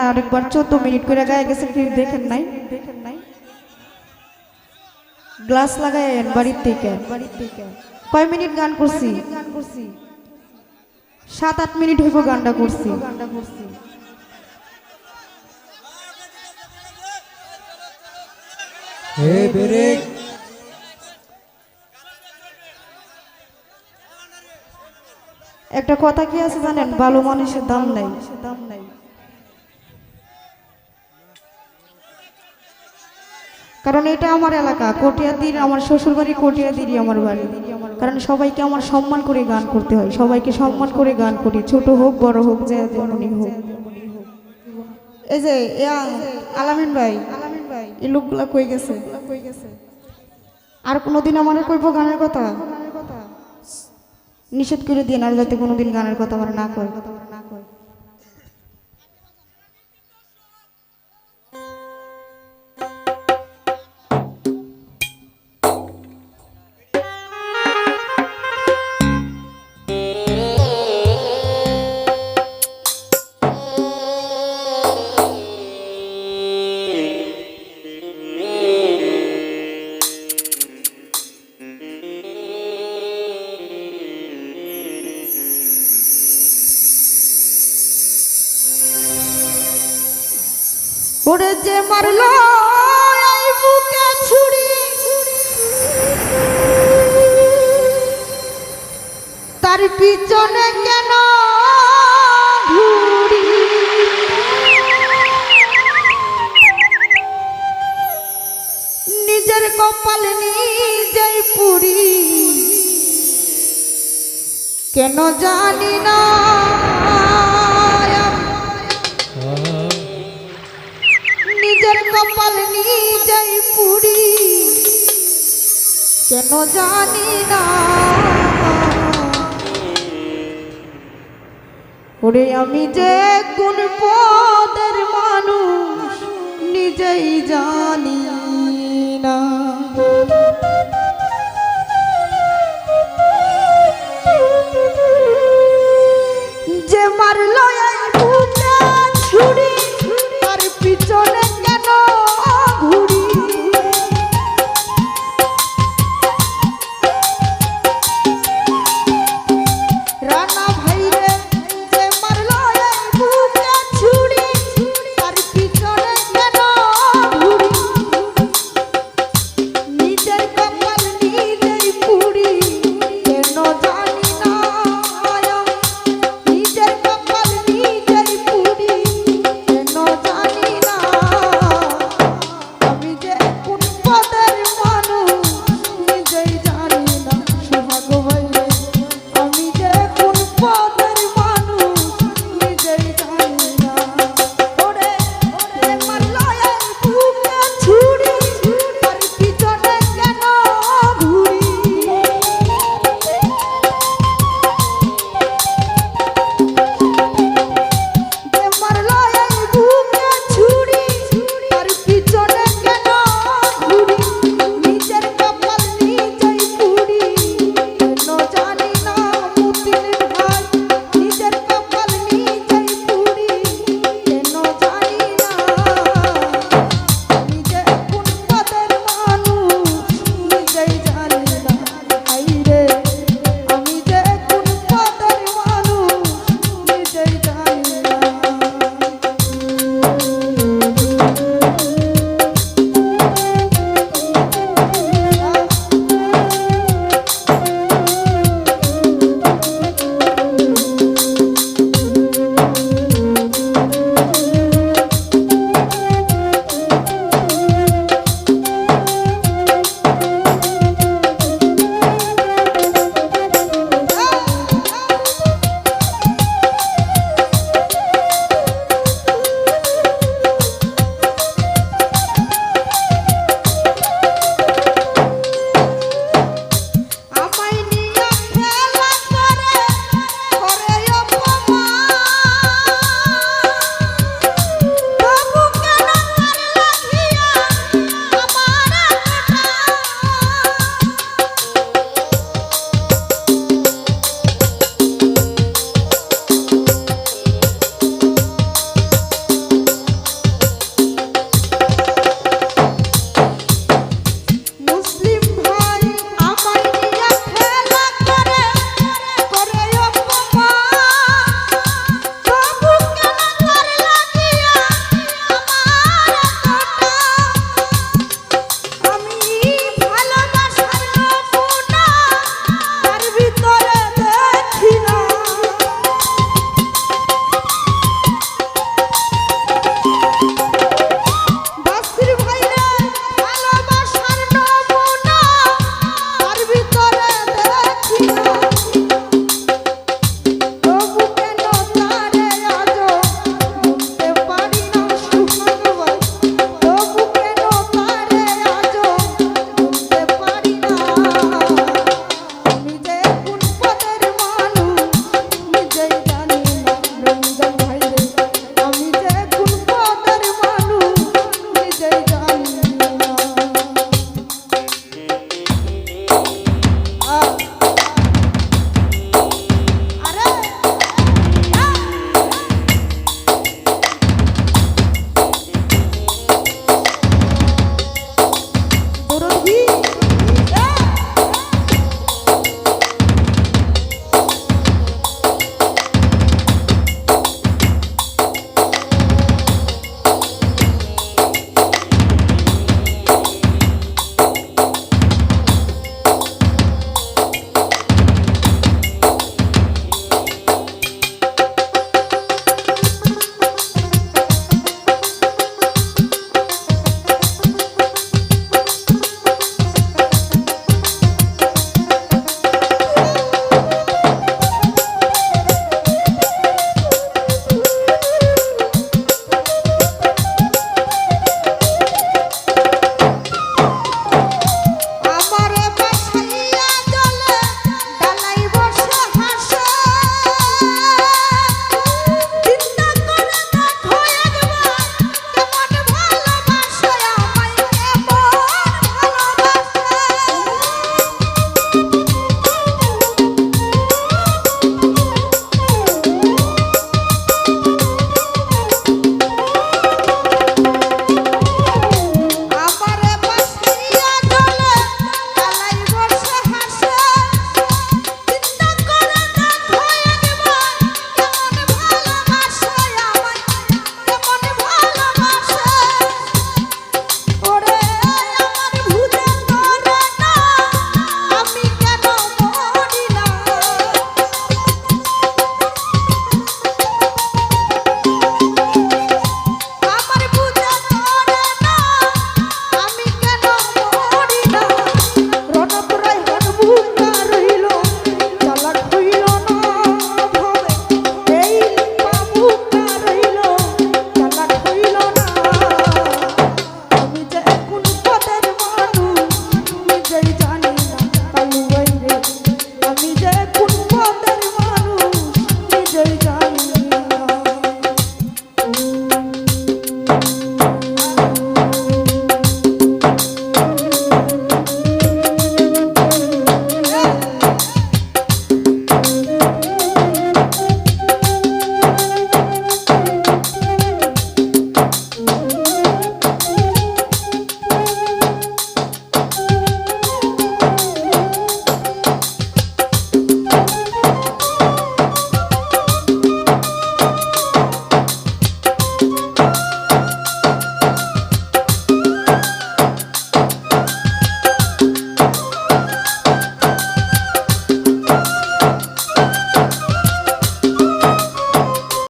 আরেকবার চোদ্দ মিনিট করে গায়ে গেছে কি দেখেন নাই। দেখেন নাই গ্লাস লাগায়েন বাড়ির থেকে বাড়ির থেকে। কয় মিনিট গান করছি? গান করছি সাত আট মিনিট হইব গানটা করছি। গানটা করছি হে ব্রেক। একটা কথা কি আছে জানেন? ভালো মানুষের দাম নাই দাম নাই। কারণ এটা আমার এলাকা, কটিয়াদির, আমার শ্বশুর বাড়ি কটিয়াদিরই আমার বাড়ি। কারণ সবাইকে আমার সম্মান করে গান করতে হয়, সবাইকে সম্মান করে গান করি, ছোট হোক, বড় হোক, যে যেমনই হোক। এই যে আলামিন ভাই আলামিন ভাই, এই লোকগুলা কই গেছে কই গেছে? আর কোনোদিন আমার কইব গানের কথা? নিষেধ করে দিয়ে না, যাতে কোনোদিন গানের কথা আমার না কয়। ওরে যে মারলো, এই বুকে তার পিছনে কেন ঘুরি? নিজের কপাল নিজেই পুরি। কেন জানি না। কপাল নিয়ে যাই পুরি কেন জানি না। ওরে আমি যে কোন পদের মানুষ, নিজেই জানি না। যে মারলো